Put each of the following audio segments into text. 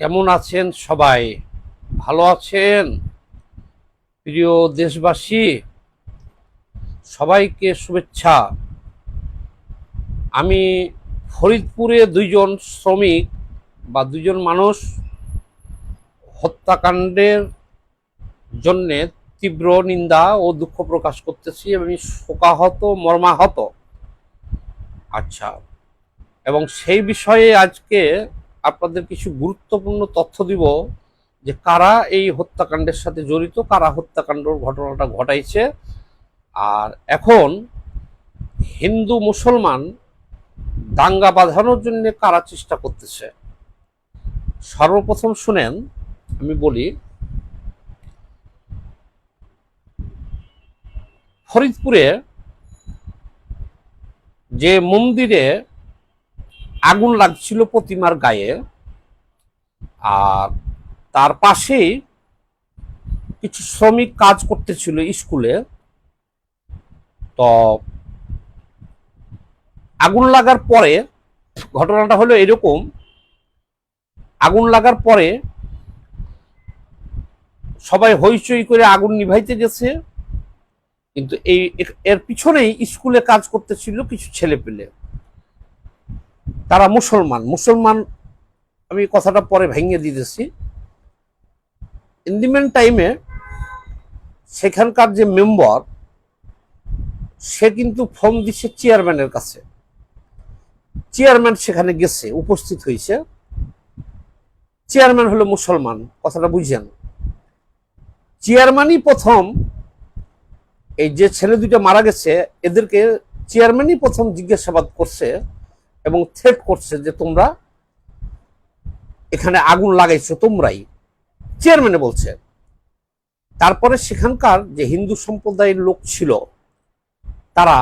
কেমন আছেন সবাই? ভালো আছেন? প্রিয় দেশবাসী, সবাইকে শুভেচ্ছা। আমি ফরিদপুরে দুইজন শ্রমিক বা দুজন মানুষ হত্যাকাণ্ডের জন্যে তীব্র নিন্দা ও দুঃখ প্রকাশ করতেছি আমি শোকাহত, মর্মাহত। আচ্ছা এবং সেই বিষয়ে আজকে আপনাদের কিছু গুরুত্বপূর্ণ তথ্য দিব যে কারা এই হত্যাকাণ্ডের সাথে জড়িত, কারা হত্যাকাণ্ডর ঘটনাটা ঘটাইছে। আর এখন হিন্দু মুসলমান দাঙ্গা বাঁধানোর জন্য কারা চেষ্টা করতেছে? সর্বপ্রথম শুনেন, আমি বলি, ফরিদপুরে যে মন্দিরে আগুন লাগছিল প্রতিমার গায়ে। আর তার পাশেই কিছু শ্রমিক কাজ করতেছিল স্কুলে। তো আগুন লাগার পরে, ঘটনাটা হলো এরকম, আগুন লাগার পরে সবাই হইচই করে আগুন নিভাইতে গেছে। কিন্তু এই এর পিছনেই স্কুলে কাজ করতেছিল কিছু ছেলে পেলে তারা মুসলমান। মুসলমান, আমি কথাটা পরে ভেঙে দিতেছি। ইন দি মেন টাইমে সেখানকার যে মেম্বার, সে কিন্তু ফোন দিচ্ছে চেয়ারম্যানের কাছে। চেয়ারম্যান সেখানে গেছে, উপস্থিত হয়েছে। চেয়ারম্যান হলো মুসলমান, কথাটা বুঝছেন চেয়ারম্যানই প্রথম, এই যে ছেলে দুইটা মারা গেছে, এদেরকে চেয়ারম্যানই প্রথম জিজ্ঞাসাবাদ করছে এবং থ্রেট করছে যে তোমরা এখানে আগুন লাগাইছো তোমরাই। চেয়ারম্যানে বলছে, তারপরে সেখানকার যে হিন্দু সম্প্রদায়ের লোক ছিল, তারা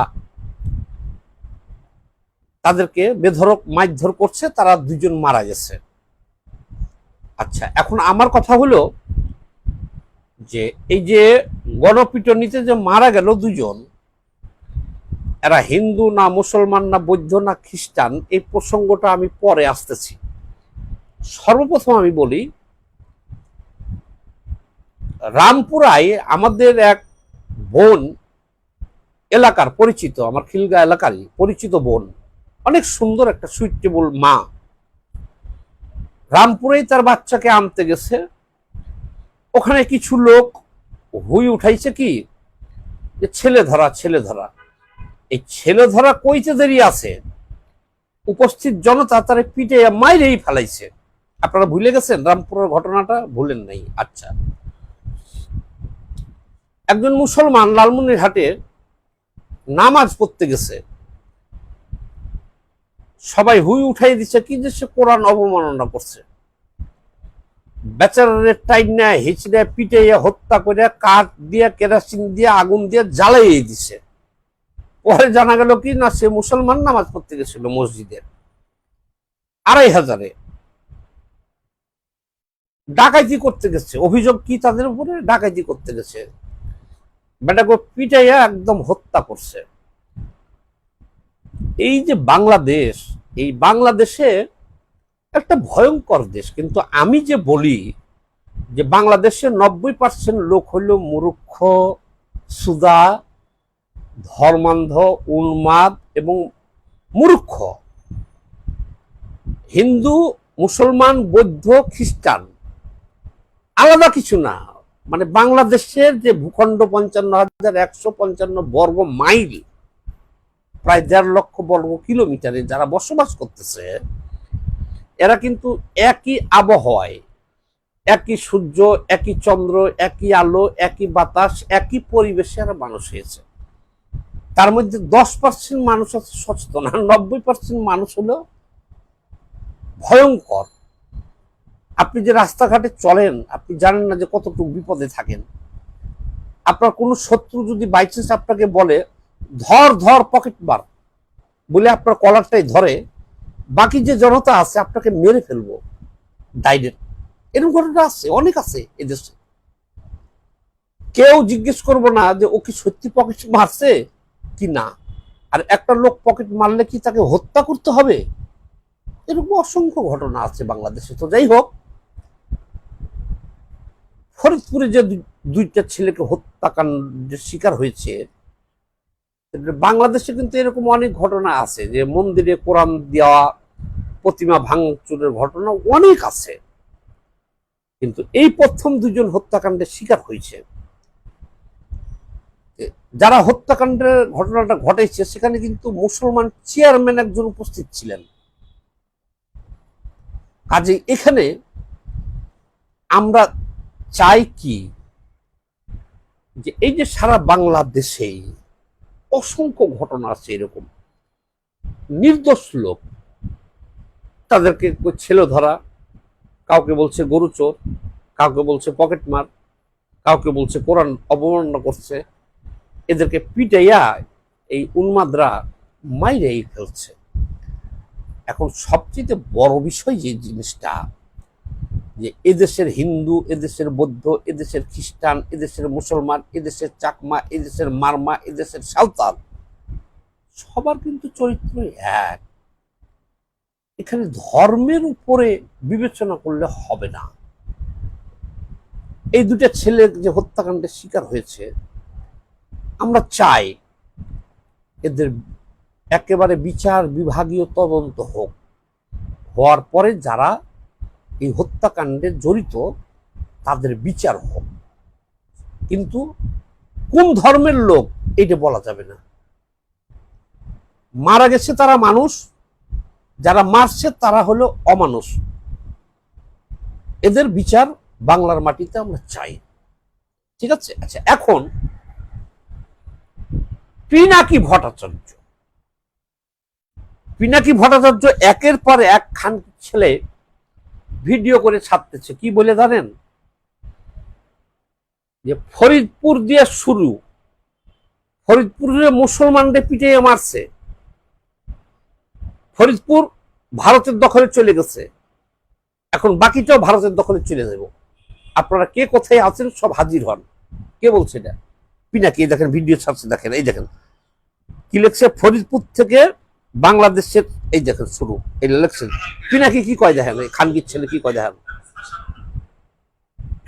তাদেরকে বেধরক মারধর করছে, তারা দুজন মারা গেছে। আচ্ছা এখন আমার কথা হলো যে এই যে গণপিটনিতে যে মারা গেল দুজন এরা হিন্দু না মুসলমান না বৌদ্ধ না খ্রিস্টান, এই প্রসঙ্গটা আমি পরে আসতেছি। সর্বপ্রথম আমি বলি, রামপুরায় আমাদের এক বোন এলাকার পরিচিত, আমার খিলগা এলাকারই পরিচিত বোন, অনেক সুন্দর একটা সুইটেবল মা। রামপুরেই তার বাচ্চাকে আনতে গেছে। ওখানে কিছু লোক হুই উঠাইছে কি? যে ছেলে ধরা ছেলে ধরা এই ছেলে ধরা কইতে দেরি আছে, উপস্থিত জনতা তারে পিটে মাইরেই ফেলাইছে। আপনারা ভুলে গেছেন রামপুরের ঘটনাটা? ভুলেন নাই আচ্ছা। একজন মুসলমান লালমনির হাটে নামাজ পড়তে গেছে। সবাই হুই উঠাই দিচ্ছে, কি যে সে কোরআন অবমাননা করছে। বেচারের টাইম নেয়, হিচড়ে পিটে হত্যা করে কাঠ দিয়ে, কেরাসিন দিয়ে, আগুন দিয়ে জ্বালাই দিছে। পরে জানা গেল কি না, সে মুসলমান নামাজ পড়তে গেছিল মসজিদের আড়াই হাজারে। ডাকাইতি করতে গেছে। অভিযোগ কি তাদের উপরে? ডাকাইতি করতে গেছে। বেটাকে পিটাইয়া একদম হত্যা করছে। এই যে বাংলাদেশ, এই বাংলাদেশে একটা ভয়ঙ্কর দেশ। কিন্তু আমি যে বলি যে বাংলাদেশে নব্বই পার্সেন্ট লোক হইল মূর্খ সুদা ধর্মান্ধ, উন্মাদ এবং মূর্খ। হিন্দু, মুসলমান, বৌদ্ধ, খ্রিস্টান। আলাদা কিছু না। মানে বাংলাদেশের যে ভূখণ্ড পঞ্চান্ন হাজার একশো পঞ্চান্ন বর্গ মাইল, প্রায় দেড় লক্ষ বর্গ কিলোমিটারে যারা বসবাস করতেছে, এরা কিন্তু একই আবহাওয়ায়, একই সূর্য, একই চন্দ্র, একই আলো, একই বাতাস, একই পরিবেশে এরা মানুষ হয়েছে। তার মধ্যে দশ পার্সেন্ট মানুষ আছে সচেতন আর নব্বই পার্সেন্ট মানুষ হলো ভয়ঙ্কর। আপনি যে রাস্তাঘাটে চলেন, আপনি জানেন না যে কতটুকু বিপদে থাকেন। আপনার কোনো শত্রু যদি বাই চান্স আপনাকে বলে, ধর ধর পকেট মার, বলে আপনার কলারটাই ধরে, বাকি যে জনতা আছে আপনাকে মেরে ফেলব ডাইরেক্ট এরকম ঘটনা আছে, অনেক আছে এদেশে। কেউ জিজ্ঞেস করব না যে, ও কি সত্যি পকেট মারছে? কি না? আর একটা লোক পকেট মারলে কি তাকে হত্যা করতে হবে? এরকম অসংখ্য ঘটনা আছে বাংলাদেশে। তো যাই হোক, ফরিদপুরে যে দুইটা ছেলেকে হত্যাকাণ্ডের শিকার হয়েছে বাংলাদেশে কিন্তু এরকম অনেক ঘটনা আছে যে মন্দিরে কোরআন দেওয়া, প্রতিমা ভাঙচুরের ঘটনা অনেক আছে। কিন্তু এই প্রথম দুজন হত্যাকাণ্ডের শিকার হয়েছে। যারা হত্যাকাণ্ডের ঘটনাটা ঘটেছে, সেখানে কিন্তু মুসলমান চেয়ারম্যান একজন উপস্থিত ছিলেন। কাজে এখানে আমরা চাই কি যে এই যে সারা বাংলাদেশেই অসংখ্য ঘটনা আছে এরকম। নির্দোষ লোক, তাদেরকে ছেলে ধরা, কাউকে বলছে গরু চোর, কাউকে বলছে পকেট মার কাউকে বলছে কোরআন অবমাননা করছে এদেরকে পিটাইয়া এই উন্মাদরা মাইরেই ফেলছে। এখন সবচেয়ে বড় বিষয় যে জিনিসটা, যে এদেশের হিন্দু, এদেশের বৌদ্ধ, এদেশের খ্রিস্টান, এদেশের মুসলমান, এদেশের চাকমা, এদেশের মারমা, এদেশের সাঁওতাল, সবার কিন্তু চরিত্র এক। এখানে ধর্মের উপরে বিবেচনা করলে হবে না। এই দুটা ছেলে যে হত্যাকাণ্ডের শিকার হয়েছে আমরা চাই এদের একেবারে বিচার বিভাগীয় তদন্ত হোক। হওয়ার পরে যারা এই হত্যাকাণ্ডে জড়িত, তাদের বিচার হোক। কিন্তু কোন ধর্মের লোক এটা বলা যাবে না। মারা গেছে তারা মানুষ, যারা মারছে তারা হলো অমানুষ। এদের বিচার বাংলার মাটিতে আমরা চাই। ঠিক আছে? আচ্ছা এখন পিনাকি ভট্টাচার্য। পিনাকি ভট্টাচার্য একের পর এক খান ছেলে ভিডিও করে ছাপতেছে। কি বলে জানেন? যে ফরিদপুর দিয়ে শুরু। ফরিদপুরে মুসলমানদের পিঠে মারছে। ফরিদপুর ভারতের দখলে চলে গেছে। এখন বাকিটাও ভারতের দখলে চলে যাব। আপনারা কে কোথায় আছেন সব হাজির হন। কে বলছে এটা? পিনাকি এই দেখেন, ভিডিও ছাড়ছে, দেখেন, এই দেখেন। কি লেখছে? ফরিদপুর থেকে বাংলাদেশের, এই দেখেন, শুরু, এই লেখছেন পিনাকি কি কয় দেখেন? খানগির ছেলে কি কয় দেখেন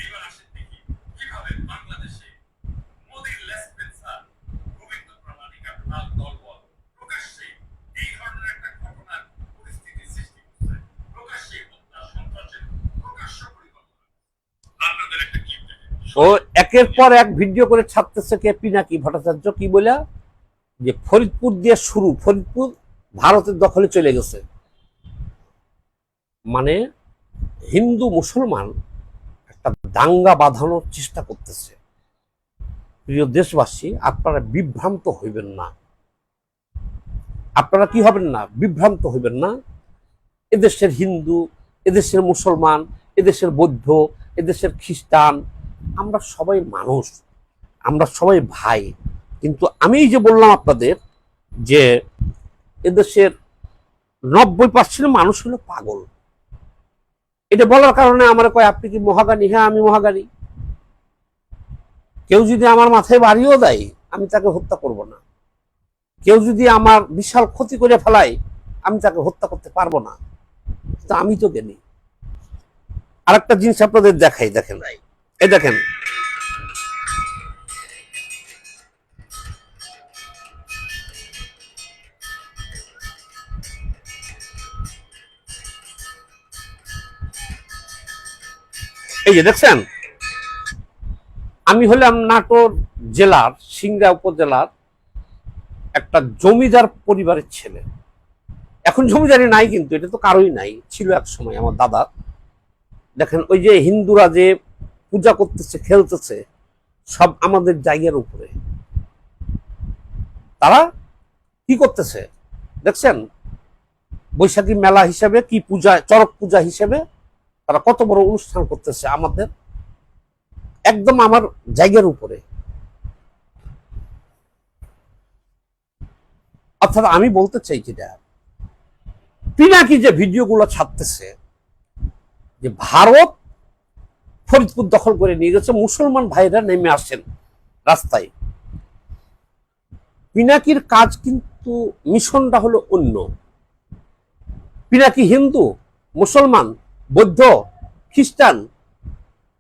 এবার আসেন দেখি কীভাবে বাংলাদেশে মোদির লেসপেন্সার গোবিন্দ প্রামাণিক আপনার দলবল প্রকাশ্যে এই ধরনের একটা ঘটনার পরিস্থিতি সৃষ্টি করছে প্রকাশ্যে হত্যা সন্ত্রাসের প্রকাশ্য পরিকল্পনা আপনাদের একটা ক্লিপ দেখেন ও একের পর এক ভিডিও করে ছাড়তেছে কে? পিনাকি ভট্টাচার্য কি বলে যে ফরিদপুর দিয়ে শুরু, ফরিদপুর ভারতের দখলে চলে গেছে। মানে হিন্দু মুসলমান একটা দাঙ্গা বাঁধানোর চেষ্টা করতেছে। প্রিয় দেশবাসী, আপনারা বিভ্রান্ত হইবেন না। আপনারা কি হবেন না? বিভ্রান্ত হইবেন না। এদেশের হিন্দু, এদেশের মুসলমান, এদেশের বৌদ্ধ, এদেশের খ্রিস্টান আমরা সবাই মানুষ, আমরা সবাই ভাই। কিন্তু আমি যে বললাম আপনাদের যে এদেশের নব্বই পার্সেন্ট মানুষ হলো পাগল। এটা বলার কারণে আমার কয়, আপনি কি মহাগানী? হ্যাঁ আমি মহাগানী। কেউ যদি আমার মাথায় বাড়িও দেয়, আমি তাকে হত্যা করব না। কেউ যদি আমার বিশাল ক্ষতি করে ফেলায়, আমি তাকে হত্যা করতে পারব না। তো আমি তো জ্ঞানী। আরেকটা জিনিস আপনাদের দেখাই, দেখেন। এই দেখেন। এই যে দেখছেন? আমি হলাম নাটোর জেলার, সিংড়া উপজেলার একটা জমিদার পরিবারের ছেলে। এখন জমিদারি নাই কিন্তু, এটা তো কারোই নাই। ছিল এক সময় আমার দাদা দেখেন ওই যে হিন্দুরা যে পূজা করতেছে, খেলতেছে, সব আমাদের জায়গার উপরে। তারা কি করতেছে? দেখছেন? বৈশাখী মেলা হিসেবে কি পূজা, চরক পূজা হিসেবে তারা কত বড় অনুষ্ঠান করতেছে আমাদের, একদম আমার জায়গার উপরে। অর্থাৎ আমি বলতে চাই যেটা পিনাকি যে ভিডিওগুলো ছাড়তেছে, যে ভারত ফরিদপুর দখল করে নিয়ে গেছে। মুসলমান ভাইরা নেমে আসেন রাস্তায়। পিনাকির কাজ কিন্তু মিশনটা হলো অন্য। পিনাকি হিন্দু, মুসলমান, বৌদ্ধ, খ্রিস্টান,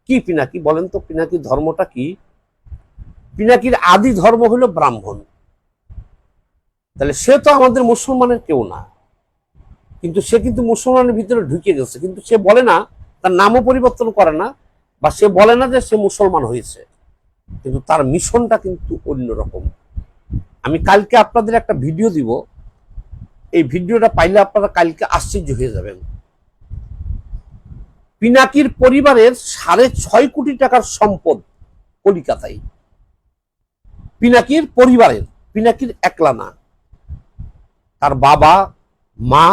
কি পিনাকি বলেন তো? পিনাকি ধর্মটা কি? পিনাকির আদি ধর্ম হলো ব্রাহ্মণ। তাহলে সে তো আমাদের মুসলমানের কেউ না। কিন্তু সে কিন্তু মুসলমানের ভিতরে ঢুকে গেছে। কিন্তু সে বলে না, তার নামও পরিবর্তন করে না। বা সে বলে না যে সে মুসলমান হয়েছে, কিন্তু তার মিশনটা কিন্তু অন্যরকম। আমি কালকে আপনাদের একটা ভিডিও দিব। এই ভিডিওটা পাইলে আপনারা কালকে আশ্চর্য হয়ে যাবেন। পিনাকির পরিবারের সাড়ে ছয় কোটি টাকার সম্পদ কলিকাতায়। পিনাকির পরিবারের, পিনাকির একলা না তার বাবা, মা,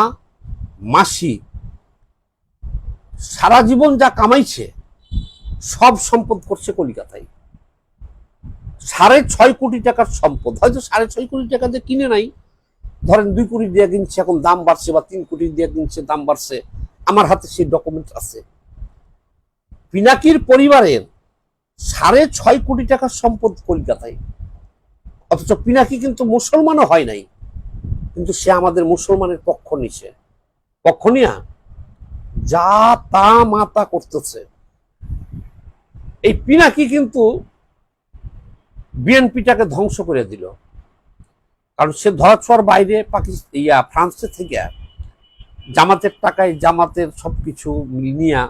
মাসি, সারা জীবন যা কামাইছে সব সম্পদ করছে কলিকাতায়। সাড়ে ছয় কোটি টাকার সম্পদ। হয়তো সাড়ে ছয় কোটি টাকা দিয়ে কিনে নাই। ধরেন দুই কোটি দিয়ে কিনছে, এখন দাম বাড়ছে বা তিন কোটি দিয়ে কিনছে, দাম বাড়ছে। আমার হাতে সেই ডকুমেন্ট আছে। পিনাকির পরিবারের সাড়ে ছয় কোটি টাকার সম্পদ কলকাতায়। অথচ পিনাকি কিন্তু মুসলমানও হয় নাই। কিন্তু সে আমাদের মুসলমানের পক্ষ নিছে। পক্ষ নিয়া যা তা মাতা করতেছে। এই পিনাকি কিন্তু বিএনপিটাকে ধ্বংস করে দিল। কারণ সে ধরাছোঁয়ার বাইরে পাকিস্তান ইয়া ফ্রান্সে থেকে জামাতের টাকায় জামাতের সব কিছু নিয়া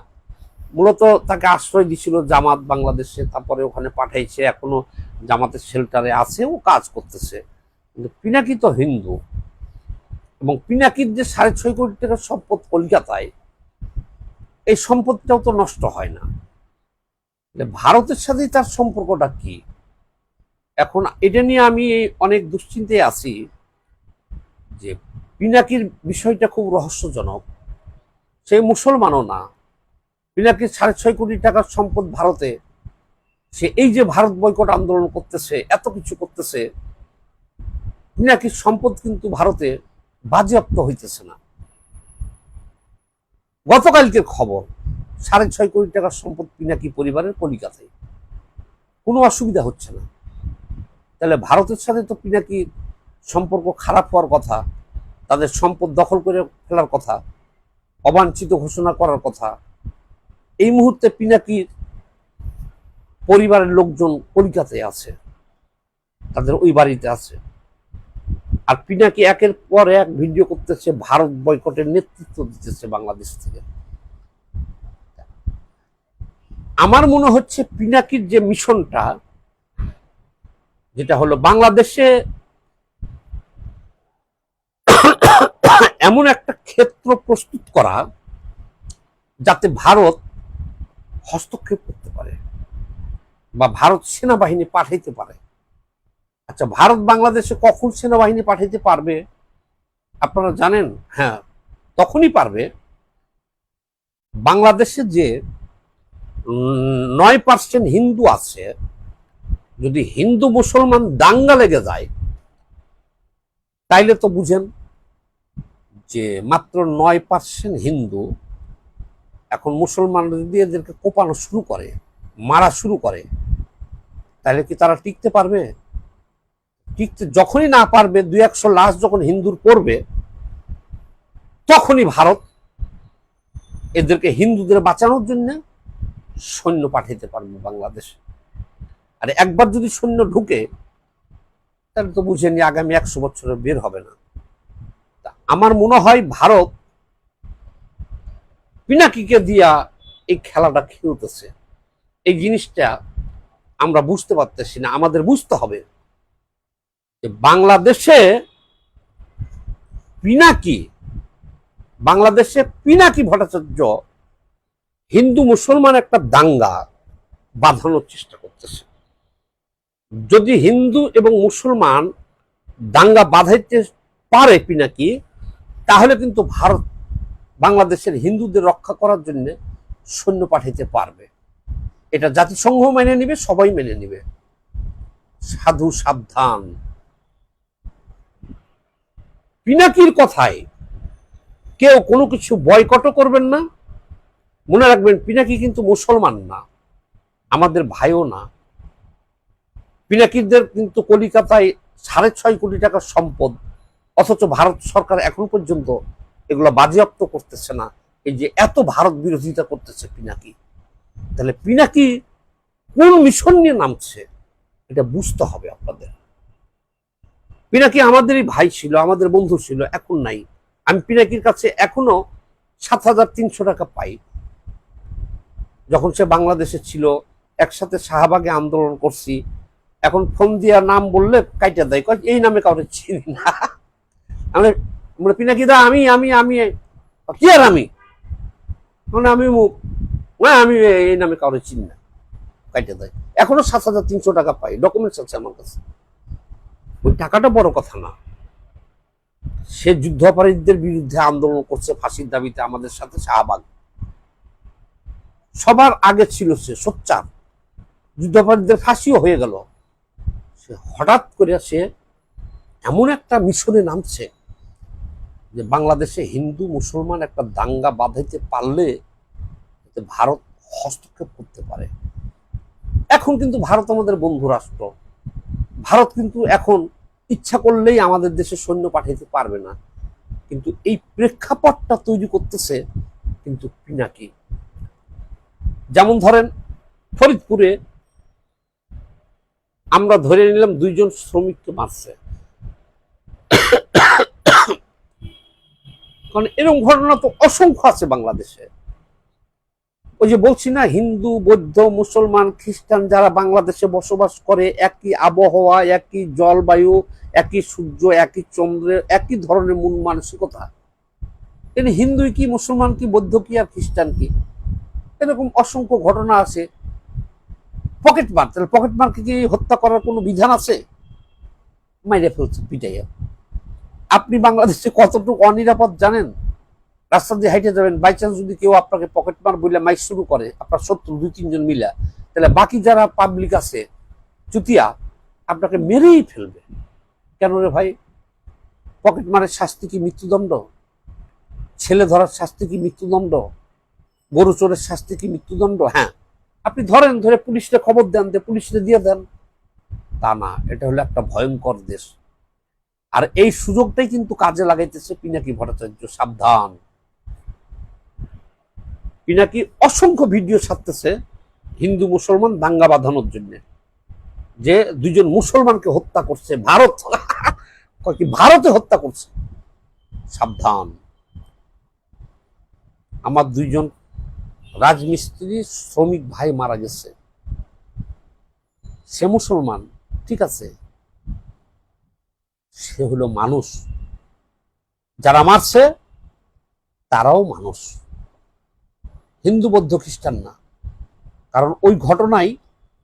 মূলত তাকে আশ্রয় দিছিল জামাত বাংলাদেশে, তারপরে ওখানে পাঠাইছে, এখনও জামাতের শেল্টারে আছে, ও কাজ করতেছে। কিন্তু পিনাকি তো হিন্দু এবং পিনাকির যে সাড়ে ছয় কোটি টাকার সম্পদ কলকাতায়, এই সম্পদটাও তো নষ্ট হয় না। ভারতের সাথেই তার সম্পর্কটা কি? এখন এটা নিয়ে আমি অনেক দুশ্চিন্তায় আছি যে পিনাকির বিষয়টা খুব রহস্যজনক। সে মুসলমানও না। পিনাকির সাড়ে ছয় কোটি টাকার সম্পদ ভারতে। সে এই যে ভারত বয়কট আন্দোলন করতেছে, এত কিছু করতেছে, পিনাকির সম্পদ কিন্তু ভারতে বাজেয়াপ্ত হইতেছে না। গতকালকের খবর সাড়ে ছয় কোটি টাকার সম্পদ পিনাকি পরিবারের কলিকাতায়? কোনো অসুবিধা হচ্ছে না। তাহলে ভারতের সাথে তো পিনাকির সম্পর্ক খারাপ হওয়ার কথা, তাদের সম্পদ দখল করে ফেলার কথা, অবাঞ্ছিত ঘোষণা করার কথা, এই মুহূর্তে পিনাকির পরিবারের লোকজন কলিকাতায় আছে, তাদের ওই বাড়িতে আছে? আর পিনাকি একের পর এক ভিডিও করতেছে, ভারত বয়কটের নেতৃত্ব দিতেছে বাংলাদেশ থেকে? আমার মনে হচ্ছে পিনাকির যে মিশনটা, যেটা হলো বাংলাদেশে এমন একটা ক্ষেত্র প্রস্তুত করা যাতে ভারত হস্তক্ষেপ করতে পারে বা ভারত সেনাবাহিনী পাঠাইতে পারে। আচ্ছা ভারত বাংলাদেশে কখন সেনাবাহিনী পাঠাইতে পারবে আপনারা জানেন? হ্যাঁ তখনই পারবে। বাংলাদেশে যে নয় পার্সেন্ট হিন্দু আছে। যদি হিন্দু মুসলমান দাঙ্গা লেগে যায়, তাইলে তো বুঝেন যে মাত্র নয় পার্সেন্ট হিন্দু এখন মুসলমান যদি এদেরকে কোপানো শুরু করে, মারা শুরু করে তাহলে কি তারা টিকতে পারবে? টিকতে যখনই না পারবে, দুই একশো লাশ যখন হিন্দুর পড়বে, তখনই ভারত এদেরকে হিন্দুদের বাঁচানোর জন্য সৈন্য পাঠাইতে পারবে বাংলাদেশে। আর একবার যদি সৈন্য ঢুকে, তাহলে তো বুঝেনি আগামী একশো বছরে বের হবে না। আমার মনে হয় ভারত পিনাকিকে দিয়া এই খেলাটা খেলতেছে। এই জিনিসটা আমরা বুঝতে পারতেছি না, আমাদের বুঝতে হবে যে বাংলাদেশে পিনাকি বাংলাদেশে পিনাকি ভট্টাচার্য হিন্দু মুসলমান একটা দাঙ্গা বাঁধানোর চেষ্টা করতেছে। যদি হিন্দু এবং মুসলমান দাঙ্গা বাঁধাইতে পারে পিনাকি, তাহলে কিন্তু ভারত বাংলাদেশের হিন্দুদের রক্ষা করার জন্য সৈন্য পাঠাইতে পারবে। এটা জাতিসংঘ মেনে নিবে, সবাই মেনে নিবে। সাধু সাবধান। পিনাকির কথায় কেউ কোনো কিছু বয়কটও করবেন না মনে রাখবেন, পিনাকি কিন্তু মুসলমান না, আমাদের ভাইও না। পিনাকিদের কিন্তু কলিকাতায় সাড়ে ছয় কোটি টাকার সম্পদ, অথচ ভারত সরকার এখন পর্যন্ত এগুলো বাজেয়াপ্ত করতেছে না। এই যে এত ভারত বিরোধিতা করতেছে পিনাকি, তাহলে পিনাকি কোন মিশন নিয়ে নামছে, এটা বুঝতে হবে আপনাদের। পিনাকি আমাদেরই ভাই ছিল, আমাদের বন্ধু ছিল, এখন নাই। আমি পিনাকির কাছে এখনও সাত হাজার তিনশো টাকা পাই। যখন সে বাংলাদেশে ছিল, একসাথে শাহবাগে আন্দোলন করছি, এখন ফোন দিয়া নাম বললে কাইটা দেয় এই নামে কাউকে চিনি না। আমরা আমরা পিনাকি দা আমি আমি আমি, কি আর আমি? মানে আমি মুখ না, আমি এই নামে কাউকে চিনি না, কাইটা দেয়। এখনও সাত হাজার তিনশো টাকা পাই ডকুমেন্টস আছে আমার কাছে। ওই টাকাটা বড় কথা না। সে যুদ্ধাপরাধীদের বিরুদ্ধে আন্দোলন করছে, ফাঁসির দাবিতে আমাদের সাথে শাহবাগ। সবার আগে ছিল সে সোচ্চার। যুদ্ধাপরাধীদের ফাঁসিও হয়ে গেল। সে হঠাৎ করে সে এমন একটা মিশনে নামছে যে বাংলাদেশে হিন্দু, মুসলমান একটা দাঙ্গা বাঁধাইতে পারলে ভারত হস্তক্ষেপ করতে পারে। এখন কিন্তু ভারত আমাদের বন্ধু রাষ্ট্র। ভারত কিন্তু এখন ইচ্ছা করলেই আমাদের দেশে সৈন্য পাঠাইতে পারবে না। কিন্তু এই প্রেক্ষাপটটা তৈরি করতেছে কিন্তু পিনাকি। যেমন ধরেন, ফরিদপুরে আমরা ধরে নিলাম দুইজন শ্রমিককে মারছে। কারণ এরকম ঘটনা তো অসংখ্য আছে বাংলাদেশে। ওই যে বলছি না, হিন্দু, বৌদ্ধ, মুসলমান, খ্রিস্টান যারা বাংলাদেশে বসবাস করে, একই আবহাওয়া, একই জলবায়ু, একই সূর্য, একই চন্দ্রের, একই ধরনের মন মানসিকতা কিন্তু হিন্দু কি, মুসলমান কি, বৌদ্ধ কি আর খ্রিস্টান কি? এরকম অসংখ্য ঘটনা আছে। পকেট মার, তাহলে পকেট মারকে কি হত্যা করার কোনো বিধান আছে? মাইরে ফেলছে, পিটাইয়া। আপনি বাংলাদেশে কতটুকু অনিরাপদ জানেন? রাস্তা দিয়ে হাইটে যাবেন বাই চান্স যদি কেউ আপনাকে পকেট মার বলে মাইক শুরু করে, আপনার শত্রু দুই, তিনজন মিলা, তাহলে বাকি যারা পাবলিক আছে, চুতিয়া, আপনাকে মেরেই ফেলবে। কেন রে ভাই? পকেট মারের শাস্তি কি মৃত্যুদণ্ড? ছেলে ধরার শাস্তি কি মৃত্যুদণ্ড? গরু চোরের শাস্তি কি মৃত্যুদণ্ড? হ্যাঁ। আপনি ধরেন, ধরে পুলিশকে খবর দেন যে পুলিশকে দিয়ে দেন। তা না, এটা হলো একটা ভয়ঙ্কর দেশ। আর এই সুযোগটাই কিন্তু কাজে লাগাইতেছে পিনাকি ভট্টাচার্য, সাবধান। পিনাকি অসংখ্য ভিডিও ছাড়তেছে হিন্দু মুসলমান দাঙ্গা বাঁধানোর জন্য। যে দুজন মুসলমানকে হত্যা করছে, ভারত, কয় কি, ভারতে হত্যা করছে। সাবধান। আমার দুইজন রাজমিস্ত্রি শ্রমিক ভাই মারা গেছে। সে মুসলমান, ঠিক আছে। সে হলো মানুষ। যারা মারছে, তারাও মানুষ। হিন্দু, বৌদ্ধ, খ্রিস্টান না। কারণ ওই ঘটনায়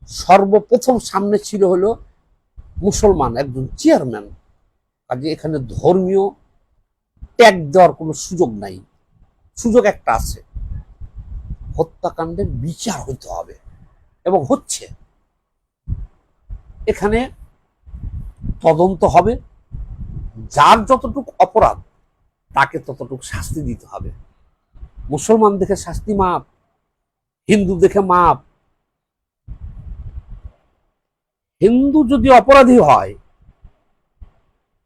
সর্বপ্রথম সামনে ছিল হলো মুসলমান একজন চেয়ারম্যান। কাজে এখানে ধর্মীয় ট্যাগ দেওয়ার কোনো সুযোগ নাই। সুযোগ একটা আছে। হত্যাকাণ্ডের বিচার হতে হবে। এবং হচ্ছে, এখানে তদন্ত হবে। যার যতটুকু অপরাধ, তাকে ততটুকু শাস্তি দিতে হবে। মুসলমান দেখে শাস্তি মাপ হিন্দু দেখে মাপ। হিন্দু যদি অপরাধী হয়,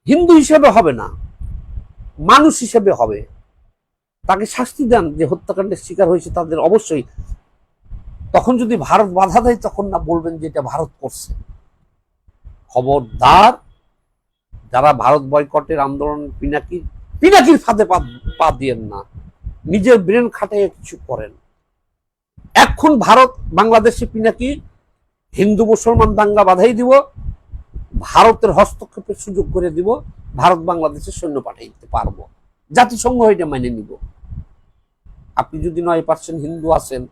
হিন্দু হিসেবে হবে না, মানুষ হিসেবে হবে। তাকে শাস্তি দেন যে হত্যাকাণ্ডের শিকার হয়েছে তাদের অবশ্যই। তখন যদি ভারত বাধা দেয়, তখন না বলবেন যে এটা ভারত করছে। খবরদার, যারা ভারত বয়কটের আন্দোলন পিনাকি, পিনাকির ফাঁদে পা দিয়েন না। নিজের ব্রেন খাটাইয়ে কিছু করেন। এখন ভারত বাংলাদেশে পিনাকি, হিন্দু, মুসলমান দাঙ্গা বাধাই দিব, ভারতের হস্তক্ষেপের সুযোগ করে দিব, ভারত বাংলাদেশের সৈন্য পাঠিয়ে দিতে পারব। জাতিসংঘ এটা মেনে নিব। আপনি যদি নয় পার্সেন্ট হিন্দু আছেন,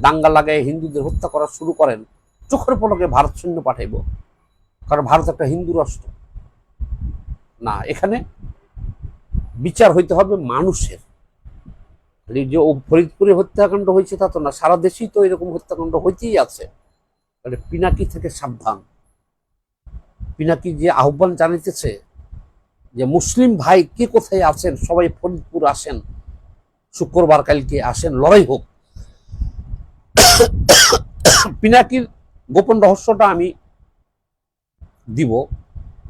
দাঙ্গা লাগায় হিন্দুদের হত্যা করা শুরু করেন, চোখের পলকে ভারত সৈন্য পাঠাইব। কারণ ভারত একটা হিন্দু রাষ্ট্র। না, এখানে বিচার হইতে হবে মানুষের। যে ফরিদপুরে হত্যাকাণ্ড হয়েছে তা তো না, সারা দেশেই তো এরকম হত্যাকাণ্ড হইতেই আছে। তাহলে পিনাকি থেকে সাবধান। পিনাকি যে আহ্বান জানাইতেছে যে, মুসলিম ভাই কে কোথায় আছেন? সবাই ফরিদপুর আসেন। শুক্রবার কালকে আসেন, লড়াই হোক। পিনাকির গোপন রহস্যটা আমি দিব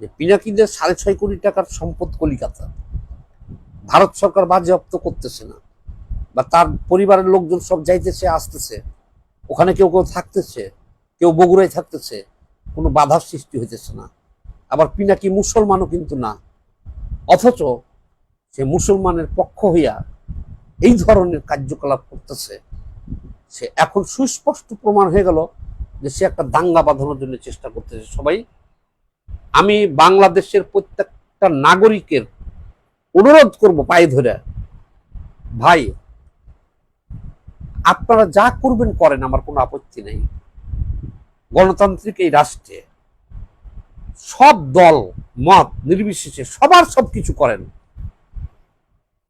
যে পিনাকিদের সাড়ে ছয় কোটি টাকার সম্পদ কলিকাতা। ভারত সরকার বাজেয়াপ্ত করতেছে না বা তার পরিবারের লোকজন সব যাইতেছে, আসতেছে। ওখানে কেউ কেউ থাকতেছে, কেউ বগুড়ায় থাকতেছে, কোনো বাধার সৃষ্টি হইতেছে না। আবার পিনাকি মুসলমানও কিন্তু না। অথচ সে মুসলমানের পক্ষ হইয়া এই ধরনের কার্যকলাপ করতেছে। সে এখন সুস্পষ্ট প্রমাণ হয়ে গেল যে সে একটা দাঙ্গা বাঁধানোর জন্য চেষ্টা করতেছে। সবাই, আমি বাংলাদেশের প্রত্যেকটা নাগরিকের অনুরোধ করব পায়ে ধরে। ভাই, আপনারা যা করবেন করেন, আমার কোনো আপত্তি নেই। গণতান্ত্রিক এই রাষ্ট্রে সব দল, মত, নির্বিশেষে সবার সব কিছু করেন।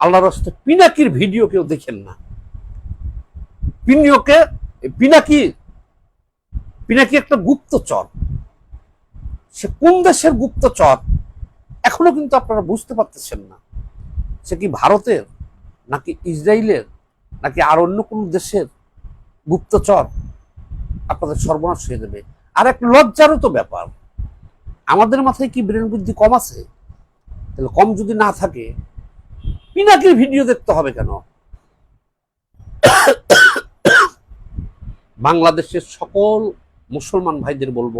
আল্লাহ রাস্তে পিনাকির ভিডিও কেউ দেখেন না। পিনিয়কে, পিনাকি পিনাকি একটা গুপ্তচর। সে কোন দেশের গুপ্তচর? এখনও কিন্তু আপনারা বুঝতে পারতেছেন না। সে কি ভারতের, নাকি ইসরায়েলের, নাকি আর অন্য কোন দেশের গুপ্তচর? আপনাদের সর্বনাশ হয়ে যাবে। আর এক লজ্জারও তো ব্যাপার, আমাদের মাথায় কি ব্রেন বুদ্ধি কম আছে? তাহলে কম যদি না থাকে পিনাকির ভিডিও দেখতে হবে কেন? বাংলাদেশের সকল মুসলমান ভাইদের বলব,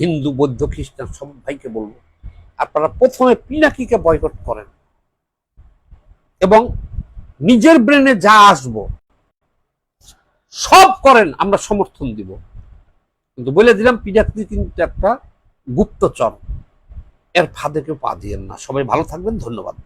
হিন্দু, বৌদ্ধ, খ্রিস্টান সব ভাইকে বলব, আপনারা প্রথমে পিনাকিকে বয়কট করেন এবং নিজের ব্রেনে যা আসব সব করেন, আমরা সমর্থন দিব। কিন্তু বলে দিলাম পিনাকি কিন্তু একটা গুপ্তচর। এর ফাঁদে কেউ পা দিয়েন না। সবাই ভালো থাকবেন, ধন্যবাদ।